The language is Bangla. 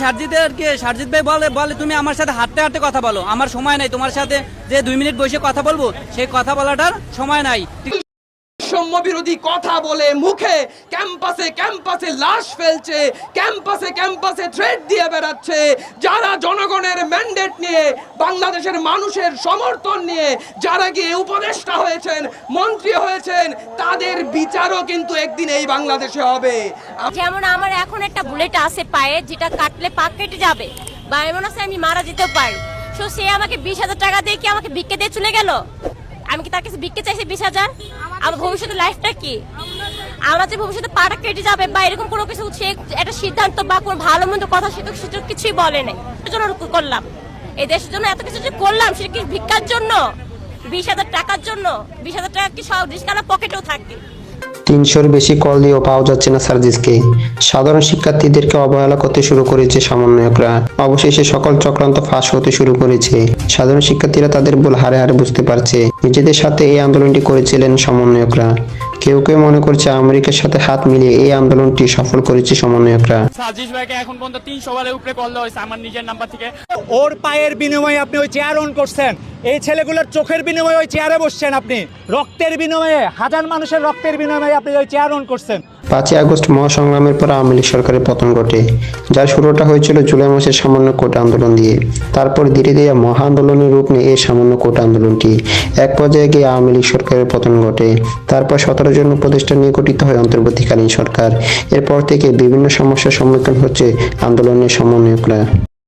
সারজিদেরকে সারজিদ ভাই বলে বলে, তুমি আমার সাথে হাঁটতে হাঁটতে কথা বলো। আমার সময় নাই, তোমার সাথে যে দুই মিনিট বসে কথা বলব, সেই কথা বলাটার সময় নাই। বিরোধী কথা বলে মুখে, ক্যাম্পাসে ক্যাম্পাসে লাশ ফেলছে, ক্যাম্পাসে ক্যাম্পাসে থ্রেড দিয়ে বেড়াচ্ছে। যারা জনগণের ম্যান্ডেট নিয়ে, বাংলাদেশের মানুষের সমর্থন নিয়ে যারা গিয়ে উপদেষ্টা হয়েছেন, মন্ত্রী হয়েছেন, তাদের বিচারও কিন্তু একদিন এই বাংলাদেশে হবে। যেমন আমার এখন একটা বুলেট আছে পায়ে, যেটা কাটলে পা কেটে যাবে। বা এমন আছে আমি মারা যেতে পারি। তো সে আমাকে বিশ হাজার টাকা দিয়ে কি আমাকে ভিক্ষে দিয়ে চলে গেল? আমি কি তার কাছে ভিক্ষে চাইছি বিশ হাজার? আমার ভবিষ্যতে লাইফটা কি? আমার যে ভবিষ্যতে পাটা কেটে যাবে বা এরকম কোনো কিছু, সে একটা সিদ্ধান্ত বা কোনো ভালো মন্দ কথা সে তো কিছুই বলে নাই। করলাম। এই দেশের জন্য এত কিছু যে করলাম, সেটা কি ভিক্ষার জন্য? বিশ হাজার টাকার জন্য? বিশ হাজার টাকা কি সব রিস্কানা পকেটেও থাকে? তিনশোর বেশি কল দিয়েও পাওয়া যাচ্ছে না সার্জিসকে। সাধারণ শিক্ষার্থীদেরকে অবহেলা করতে শুরু করেছে সমন্বয়করা। অবশেষে সকল চক্রান্ত ফাঁস হতে শুরু করেছে। সাধারণ শিক্ষার্থীরা তাদের ভুল হারে হারে বুঝতে পারছে। নিজেদের সাথে এই আন্দোলনটি করেছিলেন সমন্বয়করা। কেউ কেউ মনে করছে আমেরিকার সাথে হাত মিলিয়ে এই আন্দোলনটি সফল করেছে সমন্বয়করা। সাজিশ ভাইকে এখন পর্যন্ত তিনশো বারের উপরে কল দেওয়া হয়েছে আমার নিজের নাম্বার থেকে। ওর পায়ের বিনিময়ে আপনি ওই চেয়ার অন করছেন। এই ছেলেগুলোর চোখের বিনিময়ে ওই চেয়ারে বসছেন আপনি। রক্তের বিনিময়ে, হাজার মানুষের রক্তের বিনিময়ে আপনি ওই চেয়ার অন করছেন। পাঁচই আগস্ট মহাসংগ্রামের পর আওয়ামী লীগ সরকারের পতন ঘটে। যার শুরুটা হয়েছিল জুলাই মাসের সামান্য কোটা আন্দোলন দিয়ে। তারপর ধীরে ধীরে মহা আন্দোলনের রূপ নিয়ে এই সামান্য কোটা আন্দোলনটি এক পর্যায়ে গিয়ে আওয়ামী লীগ সরকারের পতন ঘটে। তারপর সতেরো জন উপদেষ্টা নিয়ে গঠিত হয় অন্তর্বর্তীকালীন সরকার। এরপর থেকে বিভিন্ন সমস্যার সম্মুখীন হচ্ছে আন্দোলনের সমন্বয়করা।